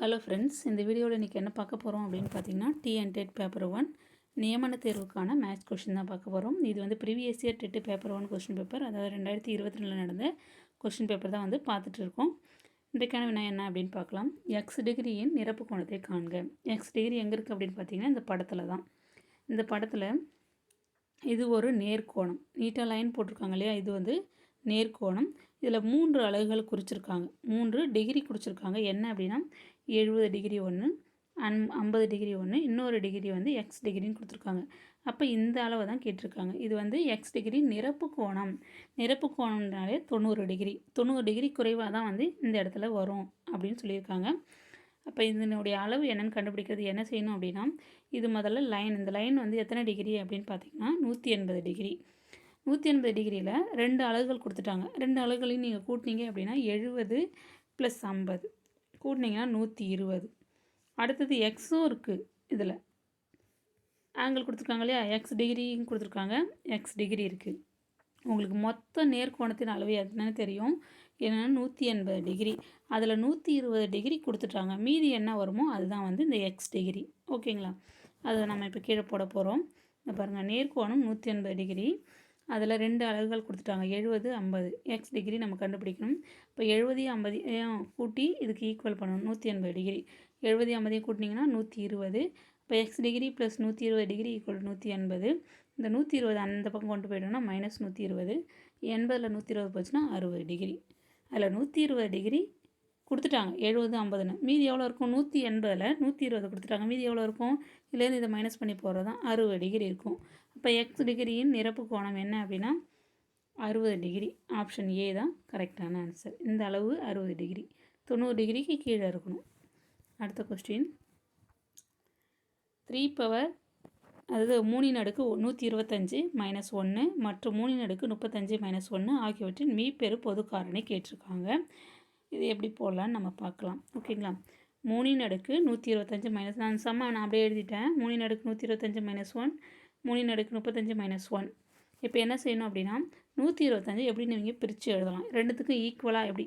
Hello friends இந்த வீடியோவில் இன்றைக்கி என்ன பார்க்க போகிறோம் அப்படின்னு பார்த்தீங்கன்னா டிஎன்டெட் பேப்பர் ஒன் நியமன தேர்வுக்கான மேத்ஸ் கொஷின் தான் பார்க்க போகிறோம் இது வந்து previous year TET paper one question paper அதாவது ரெண்டாயிரத்தி இருபத்தி ரெண்டில் நடந்த கொஷின் பேப்பர் தான் வந்து பார்த்துட்டு இருக்கோம். இன்றைக்கான வினா என்ன அப்படின்னு பார்க்கலாம். எக்ஸ் டிகிரியின் நிரப்பு கோணத்தை காண்க. எக்ஸ் டிகிரி எங்கே இருக்குது அப்படின்னு பார்த்தீங்கன்னா இந்த படத்தில் தான். இந்த படத்தில் இது ஒரு நேர்கோணம். நீட்டாக லைன் போட்டிருக்காங்க இல்லையா? இது வந்து நேர்கோணம். இதில் மூன்று அலகுகள் குறிச்சிருக்காங்க. மூன்று டிகிரி குறிச்சிருக்காங்க. என்ன அப்படின்னா எழுபது டிகிரி ஒன்று அன் ஐம்பது டிகிரி ஒன்று இன்னொரு டிகிரி வந்து எக்ஸ் டிகிரின்னு கொடுத்துருக்காங்க. அப்போ இந்த அளவை தான் கேட்டிருக்காங்க. இது வந்து எக்ஸ் டிகிரி நிரப்பு கோணம். நிரப்பு கோணம்னாலே தொண்ணூறு டிகிரி தொண்ணூறு டிகிரி குறைவாக தான் வந்து இந்த இடத்துல வரும் அப்படின்னு சொல்லியிருக்காங்க. அப்போ இதனுடைய அளவு என்னென்னு கண்டுபிடிக்கிறது என்ன செய்யணும் அப்படின்னா இது முதல்ல லைன் இந்த லைன் வந்து எத்தனை டிகிரி அப்படின்னு பார்த்தீங்கன்னா நூற்றி எண்பது டிகிரி நூற்றி எண்பது டிகிரியில் ரெண்டு அலகுகள் கொடுத்துட்டாங்க. ரெண்டு அலகுகளையும் நீங்கள் கூட்டினீங்க அப்படின்னா எழுபது ப்ளஸ் ஐம்பது. கூட்டினீங்கன்னா நூற்றி இருபது. அடுத்தது எக்ஸும் இருக்குது இதில். ஆங்கிள் கொடுத்துருக்காங்க இல்லையா? எக்ஸ் டிகிரியும் கொடுத்துருக்காங்க. எக்ஸ் டிகிரி இருக்குது உங்களுக்கு மொத்த நேர்கோணத்தின் அளவு என்னன்னு தெரியும். என்னென்னா நூற்றி எண்பது டிகிரி அதில் நூற்றி இருபது டிகிரி கொடுத்துட்டாங்க. மீதி என்ன வருமோ அதுதான் வந்து இந்த எக்ஸ் டிகிரி ஓகேங்களா அதை நம்ம இப்போ கீழே போட போகிறோம் இந்த பாருங்கள் நேர்கோணம் நூற்றி எண்பது டிகிரி அதில் ரெண்டு அலகுகள் கொடுத்துட்டாங்க. எழுபது ஐம்பது. எக்ஸ் டிகிரி நம்ம கண்டுபிடிக்கணும். இப்போ எழுபதையும் ஐம்பதையும் கூட்டி இதுக்கு ஈக்குவல் பண்ணணும். நூற்றி எண்பது டிகிரி எழுபது ஐம்பதையும் கூட்டினீங்கன்னா நூற்றி இருபது. இப்போ எக்ஸ் டிகிரி ப்ளஸ் நூற்றி இருபது டிகிரி ஈக்குவல் நூற்றி எண்பது. இந்த நூற்றி இருபது அந்த பக்கம் கொண்டு போய்ட்டோம்னா மைனஸ் நூற்றி இருபது. எண்பதில் நூற்றி இருபது போச்சுன்னா அறுபது டிகிரி அதில் நூற்றி இருபது டிகிரி கொடுத்துட்டாங்க. எழுபது ஐம்பதுன்னு. மீதி எவ்வளோ இருக்கும்? நூற்றி எண்பதில் நூற்றி இருபது கொடுத்துட்டாங்க. மீதி எவ்வளோ இருக்கும்? இதுலேருந்து இதை மைனஸ் பண்ணி போகிறது தான் அறுபது டிகிரி இருக்கும். இப்போ எக்ஸ் டிகிரியின் நிரப்பு கோணம் என்ன அப்படின்னா அறுபது டிகிரி ஆப்ஷன் ஏ தான் கரெக்டான ஆன்சர் இந்த அளவு அறுபது டிகிரி தொண்ணூறு டிகிரிக்கு கீழே இருக்கணும். அடுத்த கொஸ்டின் த்ரீ பவர் அதாவது மூணின் அடுக்கு நூற்றி இருபத்தஞ்சு மைனஸ் ஒன்று மற்றும் மூணின் அடுக்கு முப்பத்தஞ்சு மைனஸ் ஒன்று ஆகியவற்றின் மீப்பெரு பொது காரணி கேட்டிருக்காங்க. இது எப்படி போடலான்னு நம்ம பார்க்கலாம். ஓகேங்களா மூணின் அடுக்கு நூற்றி இருபத்தஞ்சு மைனஸ் நான் சம்மா நான் அப்படியே எழுதிட்டேன். மூணின் அடுக்கு நூற்றி இருபத்தஞ்சு மைனஸ் ஒன் மூணின் அடுக்கு முப்பத்தஞ்சு மைனஸ் ஒன் இப்போ என்ன செய்யணும் அப்படின்னா நூற்றி இருபத்தஞ்சு எப்படி நீங்கள் பிரித்து எழுதலாம்? ரெண்டுத்துக்கும் ஈக்குவலாக எப்படி?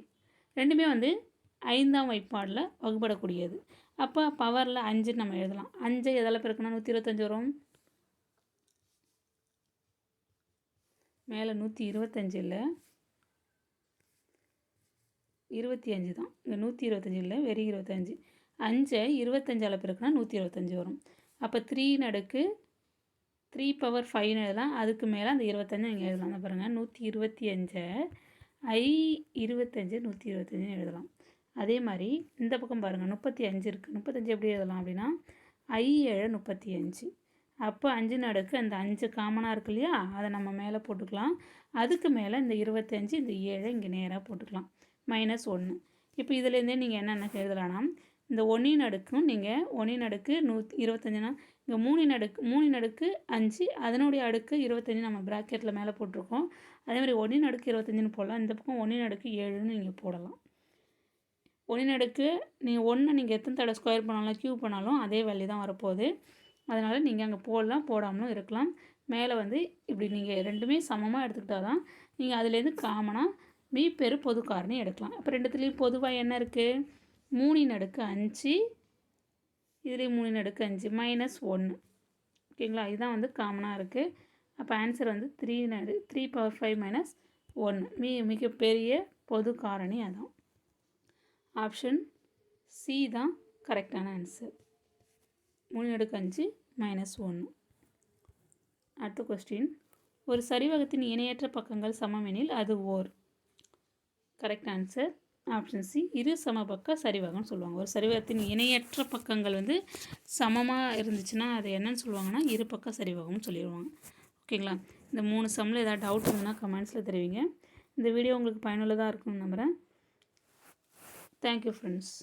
ரெண்டுமே வந்து ஐந்தாம் வைப்பாடில் வகுப்படக்கூடியது. அப்போ பவரில் அஞ்சு நம்ம எழுதலாம். அஞ்சு எதால் பிறக்கணும் நூற்றி இருபத்தஞ்சி வரும். மேலே நூற்றி இருபத்தஞ்சு இல்லை. இருபத்தி அஞ்சு தான். இங்கே நூற்றி இருபத்தஞ்சி இல்லை வெறும் இருபத்தஞ்சி. அஞ்சை இருபத்தஞ்சால் பிறக்குனா நூற்றி இருபத்தஞ்சி வரும். அப்போ த்ரீ நடுக்கு த்ரீ பவர் ஃபைவ்னு எழுதலாம். அதுக்கு மேலே அந்த இருபத்தஞ்சு நீங்கள் எழுதலாம். அந்த பாருங்கள் நூற்றி இருபத்தி அஞ்சை. ஐ இருபத்தஞ்சு நூற்றி இருபத்தஞ்சுன்னு எழுதலாம். அதே மாதிரி இந்த பக்கம் பாருங்கள் முப்பத்தி அஞ்சு இருக்குது முப்பத்தஞ்சு எப்படி எழுதலாம் அப்படின்னா ஐ ஏழு முப்பத்தி அஞ்சு. அப்போ அஞ்சு நடுக்கு அந்த அஞ்சு காமனாக இருக்கு இல்லையா? அதை நம்ம மேலே போட்டுக்கலாம். அதுக்கு மேலே இந்த இருபத்தஞ்சு இந்த ஏழை இங்கே நேராக போட்டுக்கலாம். மைனஸ் ஒன்று இப்போ இதுலேருந்தே நீங்கள் என்னென்ன எழுதலாம்னா இந்த ஒன்றின் அடுக்கும் நீங்கள் ஒன்றின் அடுக்கு நூ இருபத்தஞ்சுனா இங்கே மூணின் அடுக்கு மூணின் அடுக்கு அஞ்சு அதனுடைய அடுக்கு இருபத்தஞ்சி நம்ம ப்ராக்கெட்டில் மேலே போட்டிருக்கோம். அதே மாதிரி ஒன்றின் அடுக்கு இருபத்தஞ்சுன்னு போடலாம். இந்த பக்கம் ஒன்றின் அடுக்கு ஏழுன்னு நீங்கள் போடலாம். ஒன்றின் அடுக்கு நீங்கள் ஒன்று நீங்கள் எத்தனை தடவை ஸ்கொயர் பண்ணாலும் க்யூ பண்ணாலும் அதே வேல்யூ தான் வரப்போகுது. அதனால் நீங்கள் அங்கே போடலாம் போடாமலும் இருக்கலாம். மேலே வந்து இப்படி நீங்கள் ரெண்டுமே சமமாக எடுத்துக்கிட்டால் தான் நீங்கள் அதுலேருந்து காமனாக மீ பெரு பொது காரணி எடுக்கலாம். அப்போ ரெண்டுத்துலேயும் பொதுவாக என்ன இருக்குது மூணின் அடுக்கு அஞ்சு. இதுலேயும் மூணின் அடுக்கு அஞ்சு. மைனஸ் ஒன்று ஓகேங்களா? இதுதான் வந்து காமனாக இருக்குது அப்போ ஆன்சர் வந்து த்ரீ நடு த்ரீ பவர் ஃபைவ் மைனஸ் ஒன்று மி மிகப்பெரிய பொது காரணி அதான். ஆப்ஷன் சி தான் கரெக்டான ஆன்சர் மூணு அடுக்கு அஞ்சு மைனஸ் ஒன்று அடுத்த கொஸ்டின் ஒரு சரிவகத்தின் இணையற்ற பக்கங்கள் சமம் எனில் அது ஓர். கரெக்ட் ஆன்சர் ஆப்ஷன் சி இரு சமபக்க சரிவகம்னு சொல்லுவாங்க. ஒரு சரிவகத்தின் இணையற்ற பக்கங்கள் வந்து சமமாக இருந்துச்சுன்னா அது என்னன்னு சொல்லுவாங்கன்னா இரு பக்க சரிவகம்னு சொல்லிடுவாங்க. ஓகேங்களா? இந்த மூணு சம்மில் ஏதாவது டவுட் இருந்ததுன்னா கமெண்ட்ஸில் தெரிவிங்க. இந்த வீடியோ உங்களுக்கு பயனுள்ளதாக இருக்கும்னு நம்புகிறேன் தேங்க்யூ ஃப்ரெண்ட்ஸ்